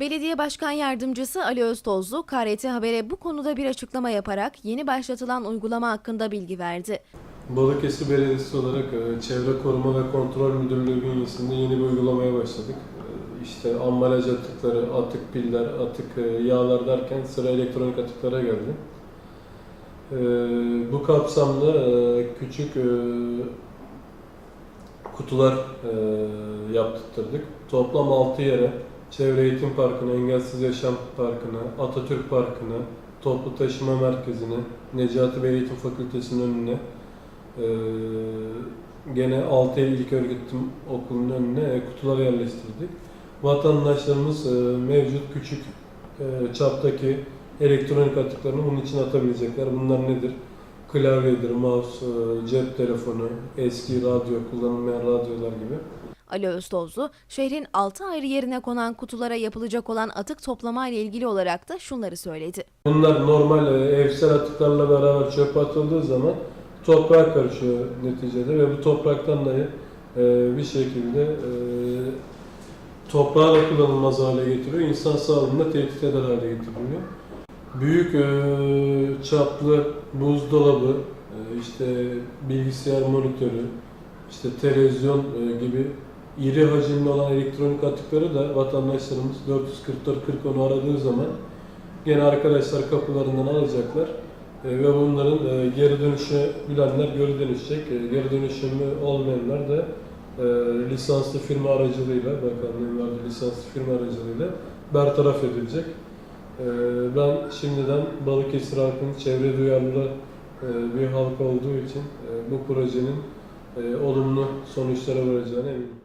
Belediye Başkan Yardımcısı Ali Öztozlu, KRT Haber'e bu konuda bir açıklama yaparak yeni başlatılan uygulama hakkında bilgi verdi. Balıkesir Belediyesi olarak e, Çevre Koruma ve Kontrol Müdürlüğü bünyesinde yeni bir uygulamaya başladık. E, İşte ambalaj atıkları, atık piller, atık e, yağlar derken sıra elektronik atıklara geldi. Bu kapsamda küçük kutular yaptırdık. Toplam 6 yere Çevre Eğitim Parkı'na, Engelsiz Yaşam Parkı'na, Atatürk Parkı'na, Toplu Taşıma Merkezi'ne, Necati Bey Eğitim Fakültesi'nin önüne, ee, gene Altay İlköğretim Okulu'nun önüne e, kutular yerleştirdik. Vatandaşlarımız e, mevcut küçük e, çaptaki elektronik atıklarını bunun için atabilecekler. Bunlar nedir? Klavyedir, mouse, e, cep telefonu, eski radyo, kullanılmayan radyolar gibi. Ali Öztozlu, şehrin 6 ayrı yerine konan kutulara yapılacak olan atık toplama ile ilgili olarak da şunları söyledi. Bunlar normal e, evsel atıklarla beraber çöpe atıldığı zaman toprağa karışıyor neticede ve bu topraktan da e, bir şekilde e, toprağı da kullanılmaz hale getiriyor. İnsan sağlığını tehdit eder hale getiriyor. Büyük çaplı buzdolabı, işte bilgisayar monitörü, işte televizyon gibi iri hacimli olan elektronik atıkları da vatandaşlarımız 444 40 aradığı zaman Gene arkadaşlar kapılarından alacaklar E, ve bunların e, geri dönüşü bilenler geri dönüşecek. E, geri dönüşümü olmayanlar da lisanslı firma aracılığıyla, bakanlığın verdiği lisanslı firma aracılığıyla bertaraf edilecek. Ben şimdiden Balıkesir halkının çevre duyarlı bir halk olduğu için bu projenin olumlu sonuçlara varacağına eminim.